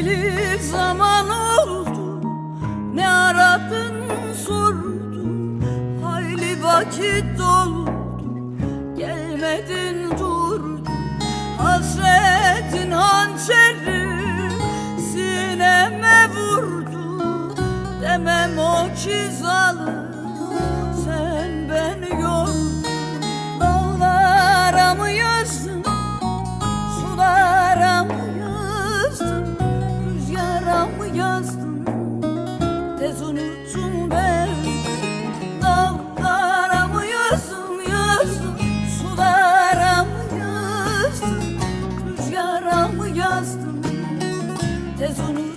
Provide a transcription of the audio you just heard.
Hayli zaman oldu Ne aradın sordun Hayli vakit doldu Gelmedin durdun Hasretin hançeri Sineme vurdu. Demem o ki mı yazdın Rüzgara mı yazdın Tez unuttun